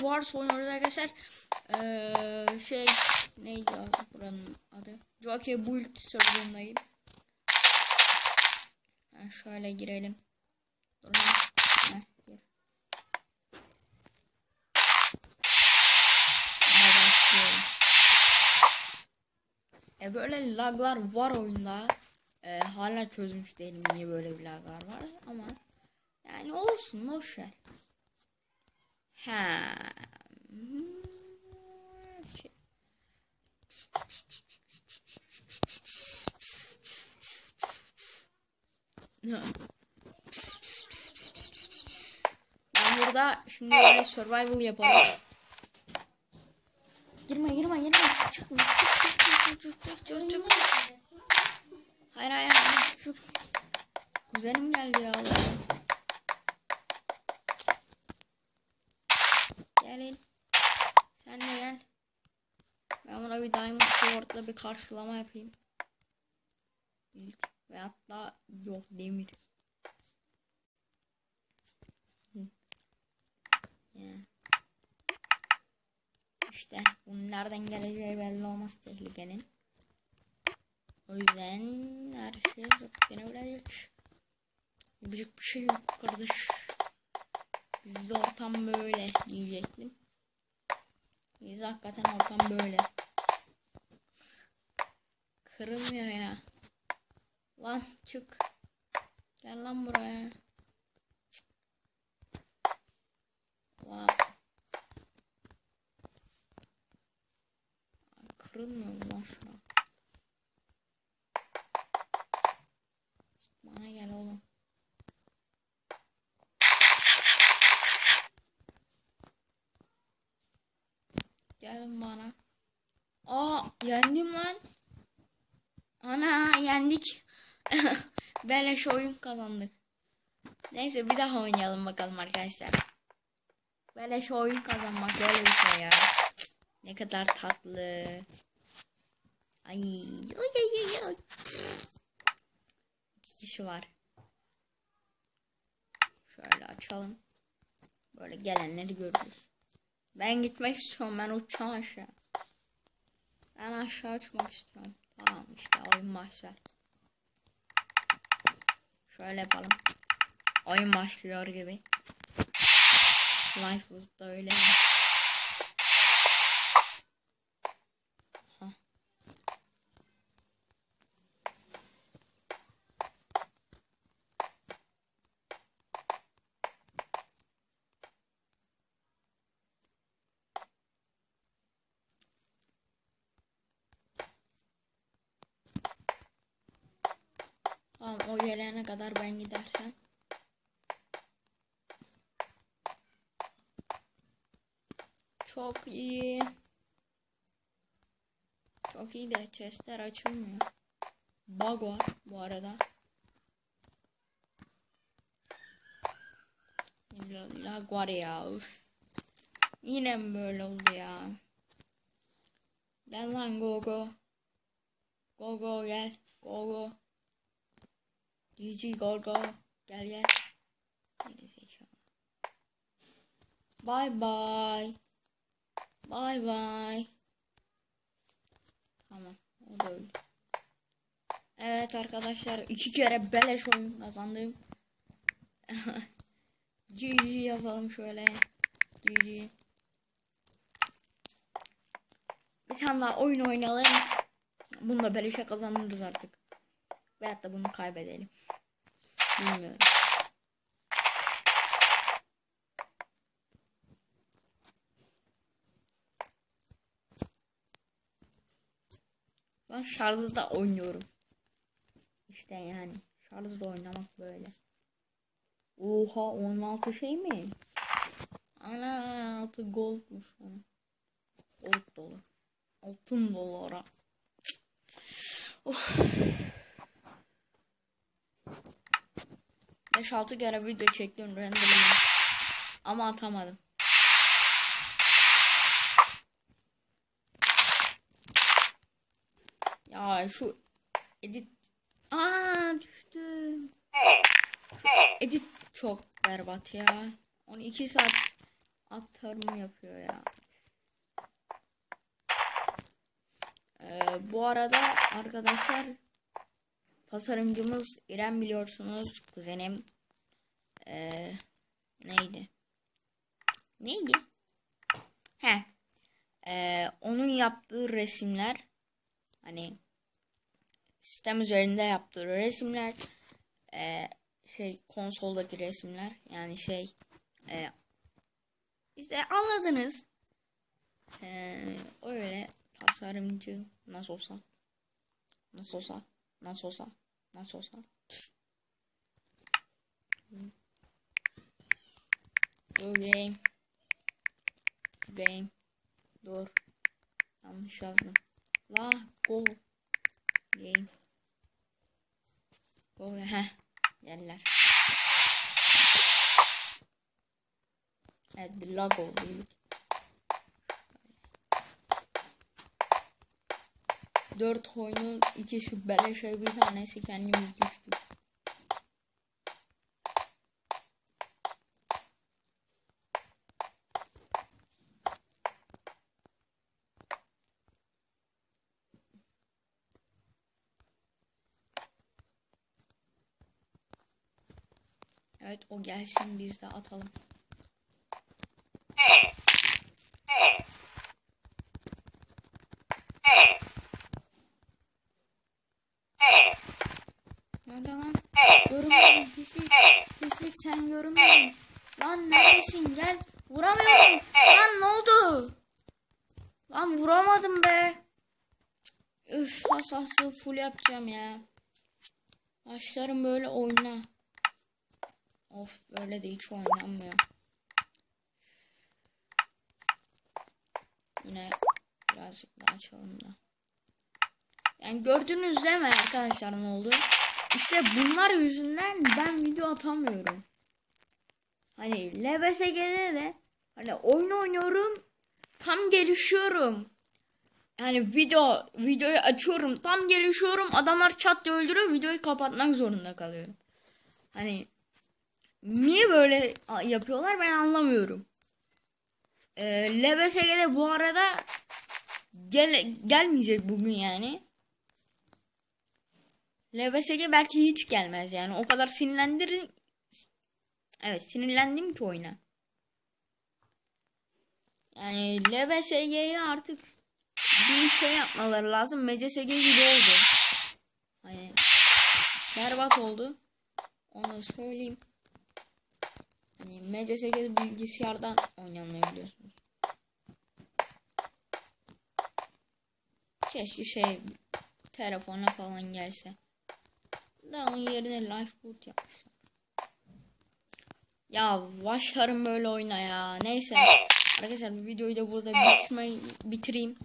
Wars oynuyoruz arkadaşlar. Ee, şey neydi abi buranın adı? Jockey Build serverındayım. Ha, şöyle girelim. E böyle laglar var oyunda. E, hala çözmüş değilim niye böyle bir laglar var ama yani olsun boş ver. Ha. hmm, şey. Ben burada şimdi böyle survival yapalım. Girme girme girme çık çık çık çık çık çık çık çık çık Hayır hayır hayır çık çık Kuzenim geldi ya Allah'ım. Gelin. Sen de gel. Ben buna bir Diamond Sword'la bir karşılama yapayım. İlk. Ve hatta yok demir. Ya. İşte bunun nereden geleceği belli olmaz tehlikenin. O yüzden her şey zaten ölecek. Yapacak bir şey yok kardeş. Bizde ortam böyle diyecektim. Bizde hakikaten ortam böyle. Kırılmıyor ya. Lan çık. Gel lan buraya. Lan. Kırılmıyor lan şuna? Bana gel oğlum. Gelin bana. Aa yendim lan. Ana yendik. Beleş oyun kazandık. Neyse bir daha oynayalım bakalım arkadaşlar. Beleş oyun kazanmak böyle bir şey ya. Ne kadar tatlı. Ay, ay, ay, ay, ay. İki kişi var. Şöyle açalım. Böyle gelenleri görürüz. Ben gitmek istiyorum. Ben uçacağım aşağı. Ben aşağı uçmak istiyorum. Tamam işte oyun başlar. Şöyle yapalım. Oyun başlıyor gibi. Life was da öyle. Ha. Tamam o gelene kadar ben gidersem. Çok iyi. Çok iyi de chestler açılmıyor. Bug var bu arada. Lag var ya. Üf. Yine mi böyle oldu ya? Gel lan go go. Go go gel. Go go. GG go go. Gel gel. Bye bye. Bye bye. Tamam. O da öldü. Evet arkadaşlar iki kere beleş oyun kazandım. GG yazalım şöyle. GG. Bir tane daha oyun oynayalım. Bunu da beleşe kazanırız artık. Veyahut da bunu kaybedelim. Bilmiyorum. Ben şarjda oynuyorum. İşte yani şarjda oynamak böyle. Oha 16 şey mi? Ana altı goldmuş ona. Gold dolu. Altın dolu ora. Of. 5-6 kere video çektim renderimi. Ama atamadım. Ya şu edit Aa düştüm. Edit çok berbat ya. 12 saat aktarımı yapıyor ya. Ee, bu arada arkadaşlar tasarımcımız İrem biliyorsunuz kuzenim. Ee, neydi? Neydi? He. Ee, onun yaptığı resimler hani sistem üzerinde yaptığı resimler ee, şey konsoldaki resimler yani şey ee, işte anladınız. Ee, öyle tasarımcı nasıl olsa nasıl olsa nasıl olsa nasıl olsa Game game dur. Yanlış yazdım. La go. Game go heh. Yerler. Evet lag oldu Dört oyunun ikisi beleşe bir tanesi kendimiz düştük. Evet o gelsin biz de atalım. Nerede lan? Görünmüyorum pislik. Pislik sen görünmüyorsun. Lan neredesin gel. Vuramıyorum. Lan ne oldu? Lan vuramadım be. Üf asası full yapacağım ya. Başlarım böyle oyna. Of böyle de hiç oynanmıyor. Yine birazcık daha açalım da. Yani gördünüz değil mi arkadaşlar ne oldu? İşte bunlar yüzünden ben video atamıyorum. Hani LBSG'de de hani oyun oynuyorum tam gelişiyorum. Yani video videoyu açıyorum tam gelişiyorum adamlar çat diye öldürüyor videoyu kapatmak zorunda kalıyorum. Hani niye böyle yapıyorlar ben anlamıyorum. Ee, LBSG'de bu arada gel gelmeyecek bugün yani. LBSG belki hiç gelmez yani. O kadar sinirlendirin. Evet sinirlendim ki oyuna. Yani LBSG'ye artık bir şey yapmaları lazım. MCSG gibi oldu. Hani berbat oldu. Onu söyleyeyim. Hani MCSG bilgisayardan oynanıyor biliyorsunuz. Keşke şey telefona falan gelse. Da onun yerine lifeboot yapmışlar. Ya başlarım böyle oyna ya. Neyse. Arkadaşlar bu videoyu da burada bitmeyi bitireyim.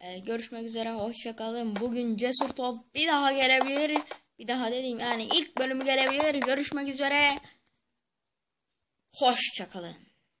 Ee, görüşmek üzere. Hoşçakalın. Bugün Cesur Top bir daha gelebilir. Bir daha dediğim yani ilk bölümü gelebilir. Görüşmek üzere. Hoşçakalın.